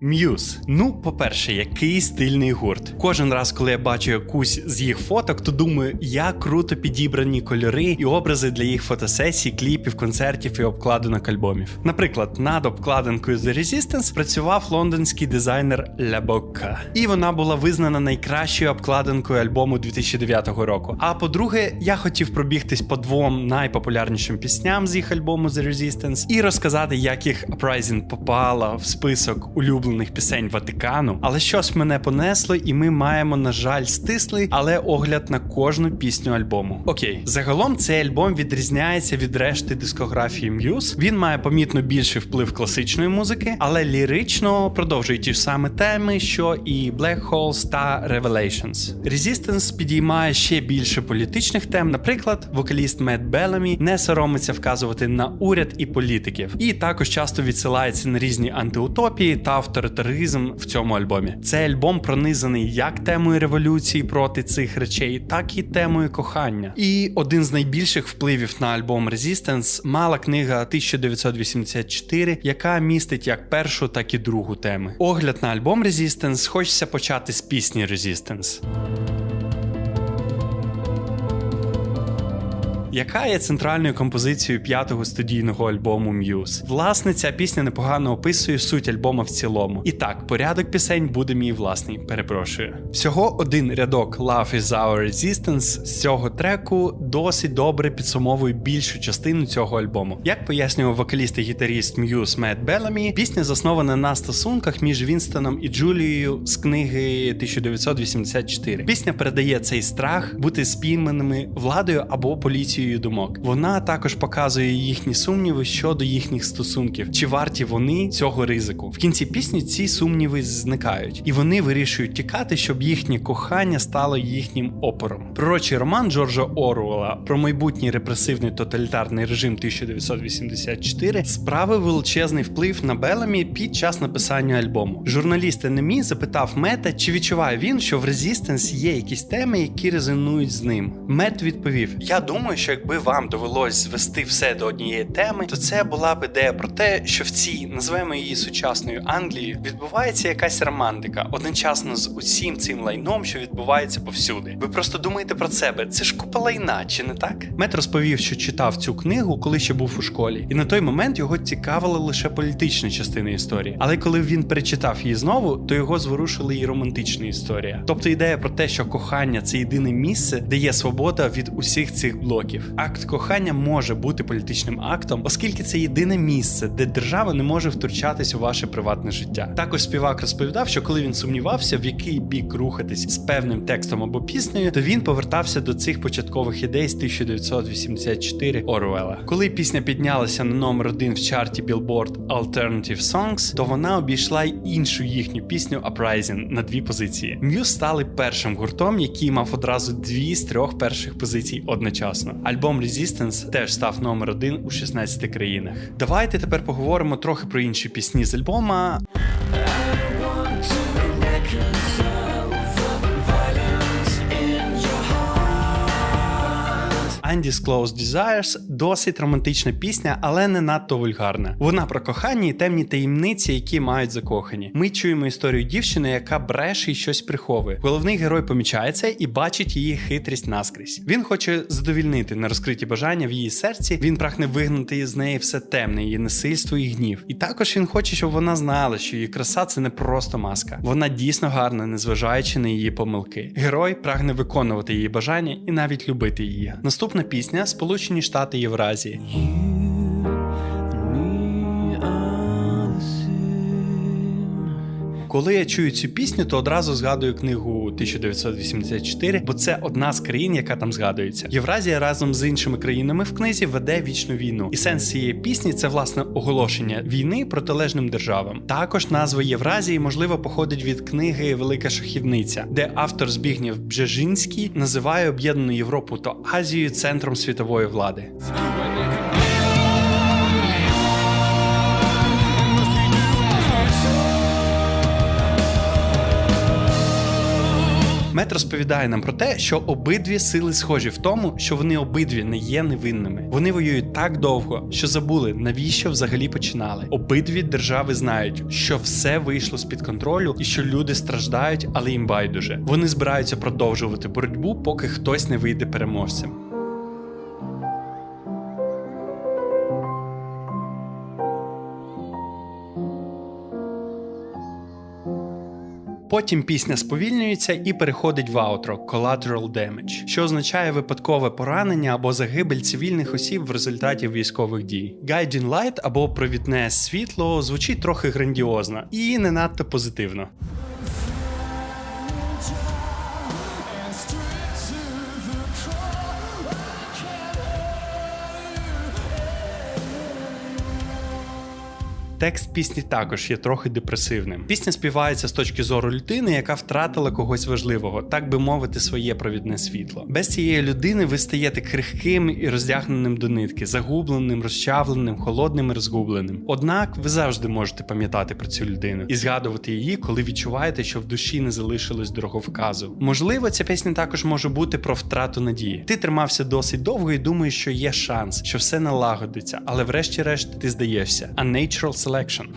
М'юз. Ну, по-перше, який стильний гурт. Кожен раз, коли я бачу якусь з їх фоток, то думаю, як круто підібрані кольори і образи для їх фотосесій, кліпів, концертів і обкладинок альбомів. Наприклад, над обкладинкою The Resistance працював лондонський дизайнер La Bocca. і вона була визнана найкращою обкладинкою альбому 2009 року. А по-друге, я хотів пробігтись по двом найпопулярнішим пісням з їх альбому The Resistance і розказати, як їх Uprising попала в список улюблених пісень Ватикану. Але щось мене понесло, і ми маємо, на жаль, стислий, але огляд на кожну пісню альбому. Окей, загалом цей альбом відрізняється від решти дискографії Muse. Він має помітно більший вплив класичної музики, але лірично продовжує ті ж самі теми, що і Black Holes та Revelations. Resistance підіймає ще більше політичних тем. Наприклад, вокаліст Мед Беламі не соромиться вказувати на уряд і політиків, і також часто відсилається на різні антиутопії та авторитаризм в цьому альбомі. Цей альбом пронизаний як темою революції проти цих речей, так і темою кохання. І один з найбільших впливів на альбом Resistance мала книга 1984, яка містить як першу, так і другу теми. Огляд на альбом Resistance хочеться почати з пісні Resistance. Яка є центральною композицією п'ятого студійного альбому Muse? Власне, ця пісня непогано описує суть альбома в цілому. І так, порядок пісень буде мій власний. Перепрошую. Всього один рядок Love is our resistance з цього треку досить добре підсумовує більшу частину цього альбому. Як пояснював вокаліст і гітаріст Muse Мет Беламі, пісня заснована на стосунках між Вінстоном і Джулією з книги 1984. Пісня передає цей страх бути спійманими владою або поліцією думок. Вона також показує їхні сумніви щодо їхніх стосунків, чи варті вони цього ризику. В кінці пісні ці сумніви зникають, і вони вирішують тікати, щоб їхнє кохання стало їхнім опором. Пророчий роман Джорджа Оруела про майбутній репресивний тоталітарний режим 1984 справив величезний вплив на Беламі під час написання альбому. Журналіст NME запитав Мета, чи відчуває він, що в Resistance є якісь теми, які резонують з ним. Мет відповів: Я думаю, що якби вам довелось звести все до однієї теми, то це була б ідея про те, що в цій, називаємо її сучасною Англії, відбувається якась романтика, одночасно з усім цим лайном, що відбувається повсюди. Ви просто думаєте про себе, це ж купа лайна, чи не так? Мет розповів, що читав цю книгу, коли ще був у школі, і на той момент його цікавила лише політична частина історії. Але коли він перечитав її знову, то його зворушила і романтична історія. Тобто ідея про те, що кохання це єдине місце, де є свобода від усіх цих блоків. Акт кохання може бути політичним актом, оскільки це єдине місце, де держава не може втручатись у ваше приватне життя. Також співак розповідав, що коли він сумнівався, в який бік рухатись з певним текстом або піснею, то він повертався до цих початкових ідей з 1984 Оруела. Коли пісня піднялася на номер один в чарті Billboard Alternative Songs, то вона обійшла й іншу їхню пісню Uprising на дві позиції. Muse стали першим гуртом, який мав одразу дві з трьох перших позицій одночасно. Альбом Resistance теж став номер один у 16 країнах. Давайте тепер поговоримо трохи про інші пісні з альбома. Undisclosed Desires досить романтична пісня, але не надто вульгарна. Вона про кохання і темні таємниці, які мають закохані. Ми чуємо історію дівчини, яка бреше і щось приховує. Головний герой помічає це і бачить її хитрість наскрізь. Він хоче задовільнити нерозкриті бажання в її серці. Він прагне вигнати з неї все темне, її насильство і гнів. І також він хоче, щоб вона знала, що її краса це не просто маска. Вона дійсно гарна, незважаючи на її помилки. Герой прагне виконувати її бажання і навіть любити її. Наступна пісня Сполучені Штати Євразії. Коли я чую цю пісню, то одразу згадую книгу 1984, бо це одна з країн, яка там згадується. Євразія разом з іншими країнами в книзі веде вічну війну. І сенс цієї пісні це власне оголошення війни протилежним державам. Також назва Євразії можливо походить від книги Велика шахівниця, де автор Збігнєв Бжежинський називає об'єднану Європу та Азію центром світової влади. Мет розповідає нам про те, що обидві сили схожі в тому, що вони обидві не є невинними. Вони воюють так довго, що забули, навіщо взагалі починали. Обидві держави знають, що все вийшло з під контролю і що люди страждають, але їм байдуже. Вони збираються продовжувати боротьбу, поки хтось не вийде переможцем. Потім пісня сповільнюється і переходить в аутро Collateral Damage, що означає випадкове поранення або загибель цивільних осіб в результаті військових дій. Guiding Light або провідне світло звучить трохи грандіозно і не надто позитивно. Текст пісні також є трохи депресивним. Пісня співається з точки зору людини, яка втратила когось важливого, так би мовити, своє провідне світло. Без цієї людини ви стаєте крихким і роздягненим до нитки, загубленим, розчавленим, холодним і розгубленим. Однак ви завжди можете пам'ятати про цю людину і згадувати її, коли відчуваєте, що в душі не залишилось дороговказу. Можливо, ця пісня також може бути про втрату надії. Ти тримався досить довго і думаєш, що є шанс, що все налагодиться, але врешті-решт ти здаєшся. A natural selection.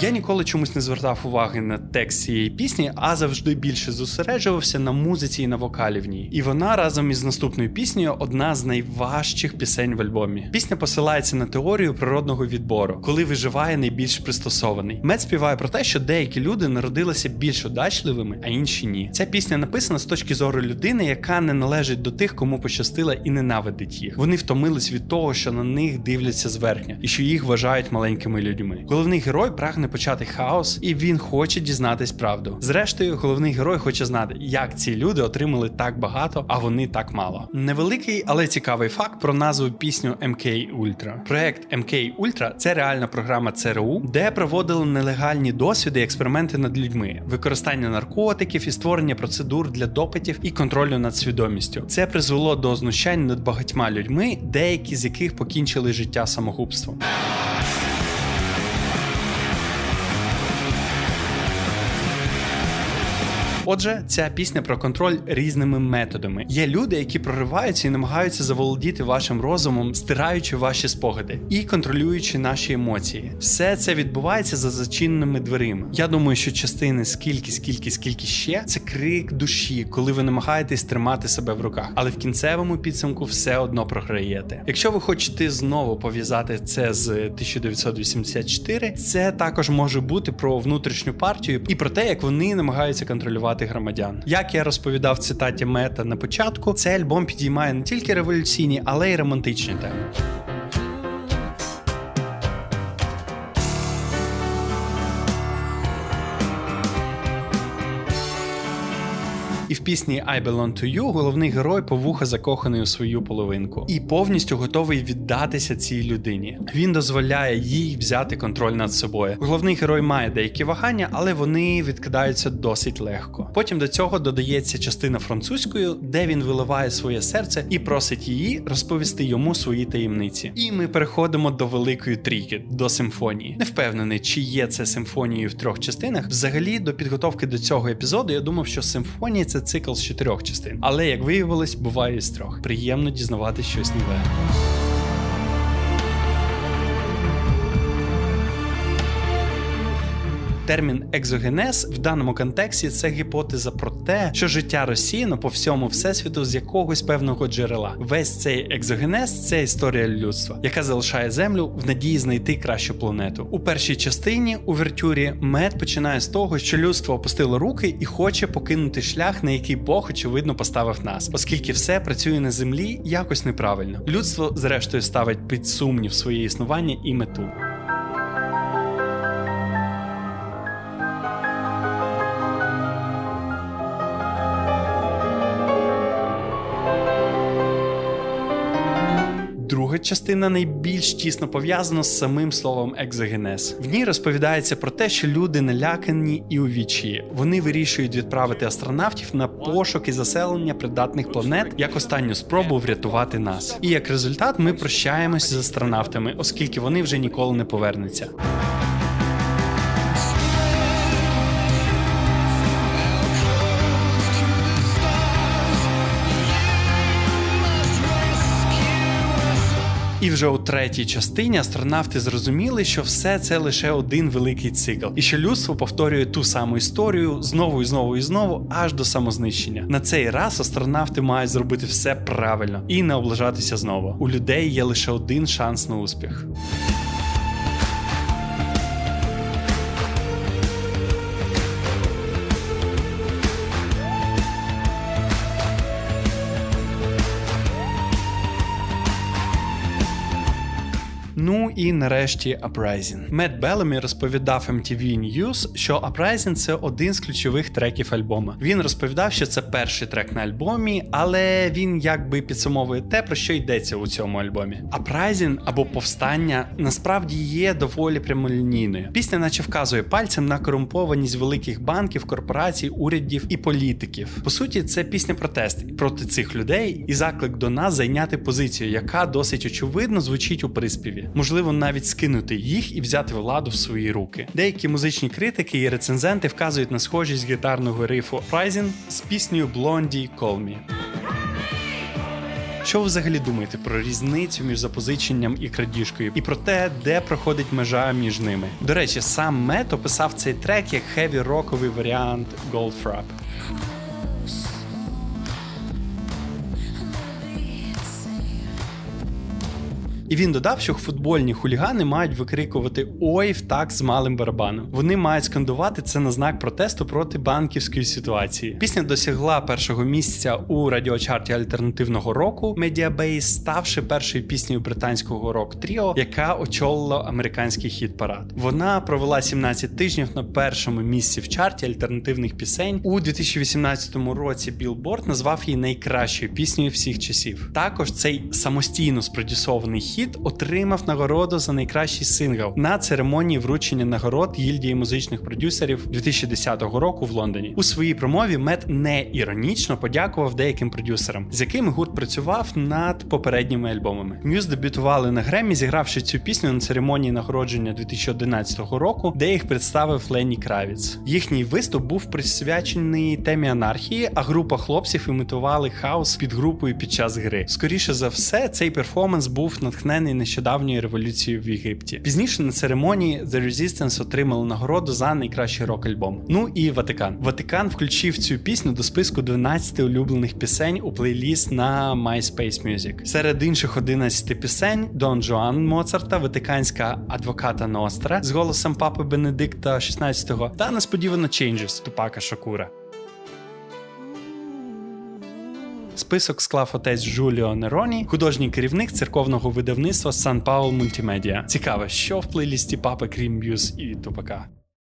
Я ніколи чомусь не звертав уваги на текст цієї пісні, а завжди більше зосереджувався на музиці і на вокалі в ній. І вона разом із наступною піснею одна з найважчих пісень в альбомі. Пісня посилається на теорію природного відбору, коли виживає найбільш пристосований. Мед співає про те, що деякі люди народилися більш удачливими, а інші ні. Ця пісня написана з точки зору людини, яка не належить до тих, кому пощастила і ненавидить їх. Вони втомились від того, що на них дивляться зверхня, і що їх вважають маленькими людьми. Головний герой прагне почати хаос, і він хоче дізнатись правду. Зрештою, головний герой хоче знати, як ці люди отримали так багато, а вони так мало. Невеликий, але цікавий факт про назву пісню MK Ultra. Проект MK Ultra – це реальна програма ЦРУ, де проводили нелегальні досвіди і експерименти над людьми, використання наркотиків і створення процедур для допитів і контролю над свідомістю. Це призвело до знущань над багатьма людьми, деякі з яких покінчили життя самогубством. Отже, ця пісня про контроль різними методами. Є люди, які прориваються і намагаються заволодіти вашим розумом, стираючи ваші спогади і контролюючи наші емоції. Все це відбувається за зачиненими дверима. Я думаю, що частини скільки, скільки, скільки ще це крик душі, коли ви намагаєтесь тримати себе в руках, але в кінцевому підсумку все одно програєте. Якщо ви хочете знову пов'язати це з 1984, це також може бути про внутрішню партію і про те, як вони намагаються контролювати громадян. Як я розповідав цитаті Мета на початку, цей альбом підіймає не тільки революційні, але й романтичні теми. І в пісні I Belong to You головний герой повуха закоханий у свою половинку і повністю готовий віддатися цій людині. Він дозволяє їй взяти контроль над собою. Головний герой має деякі вагання, але вони відкидаються досить легко. Потім до цього додається частина французькою, де він виливає своє серце і просить її розповісти йому свої таємниці. І ми переходимо до великої трійки, до симфонії. Не впевнений, чи є це симфонією в трьох частинах. Взагалі, до підготовки до цього епізоду я думав, що симфонія це цикл з чотирьох частин. Але як виявилось, буває з трьох. Приємно дізнаватися щось нове. Термін екзогенез в даному контексті це гіпотеза про те, що життя розсіяно по всьому всесвіту з якогось певного джерела. Весь цей екзогенез це історія людства, яка залишає землю в надії знайти кращу планету. У першій частині у вертюрі мед починає з того, що людство опустило руки і хоче покинути шлях, на який Бог очевидно поставив нас, оскільки все працює на землі якось неправильно. Людство, зрештою, ставить під сумнів своє існування і мету. Друга частина найбільш тісно пов'язана з самим словом екзогенез. В ній розповідається про те, що люди налякані і у вічі. Вони вирішують відправити астронавтів на пошуки заселення придатних планет як останню спробу врятувати нас. І як результат, ми прощаємося з астронавтами, оскільки вони вже ніколи не повернуться. І вже у третій частині астронавти зрозуміли, що все це лише один великий цикл, і що людство повторює ту саму історію знову і знову і знову, аж до самознищення. На цей раз астронавти мають зробити все правильно і не облажатися знову. У людей є лише один шанс на успіх. Ну і нарешті Uprising. Мет Белемі розповідав MTV News, що Uprising – це один з ключових треків альбома. Він розповідав, що це перший трек на альбомі, але він якби підсумовує те, про що йдеться у цьому альбомі. Uprising або повстання насправді є доволі прямолінійною. Пісня, наче вказує пальцем на корумпованість великих банків, корпорацій, урядів і політиків. По суті, це пісня протест проти цих людей і заклик до нас зайняти позицію, яка досить очевидно звучить у приспіві. Можливо, навіть скинути їх і взяти владу в свої руки. Деякі музичні критики і рецензенти вказують на схожість гітарного рифу Rising з піснею Blondie Call Me. Що ви взагалі думаєте про різницю між запозиченням і крадіжкою, і про те, де проходить межа між ними? До речі, сам Мет описав цей трек як хеві роковий варіант Goldfrapp. І він додав, що футбольні хулігани мають викрикувати Ой в так з малим барабаном. Вони мають скандувати це на знак протесту проти банківської ситуації. Пісня досягла першого місця у радіочарті альтернативного року Mediabase, ставши першою піснею британського рок тріо, яка очолила американський хіт парад. Вона провела 17 тижнів на першому місці в чарті альтернативних пісень. У 2018 році Billboard назвав її найкращою піснею всіх часів. Також цей самостійно спродюсований хіт отримав нагороду за найкращий сингл на церемонії вручення нагород гільдії музичних продюсерів 2010 року в Лондоні. У своїй промові Мет не іронічно подякував деяким продюсерам, з якими гурт працював над попередніми альбомами. М'юз дебютували на Гремі, зігравши цю пісню на церемонії нагородження 2011 року, де їх представив Ленні Кравіц. Їхній виступ був присвячений темі анархії, а група хлопців імітували хаос під групою під час гри. Скоріше за все, цей перформанс був натхнений нещодавньою революцією в Єгипті. Пізніше на церемонії The Resistance отримали нагороду за найкращий рок-альбом. Ну і Ватикан. Ватикан включив цю пісню до списку 12 улюблених пісень у плейліст на MySpace Music. Серед інших 11 пісень Дон Жуан Моцарта, Ватиканська адвоката Ностра з голосом папи Бенедикта XVI та несподівано Changes Тупака Шакура. Список склав отець Жуліо Нероні, художній керівник церковного видавництва Сан Паул Мультимедіа. Цікаво, що в плейлісті папи крім Б'юз і Тупака.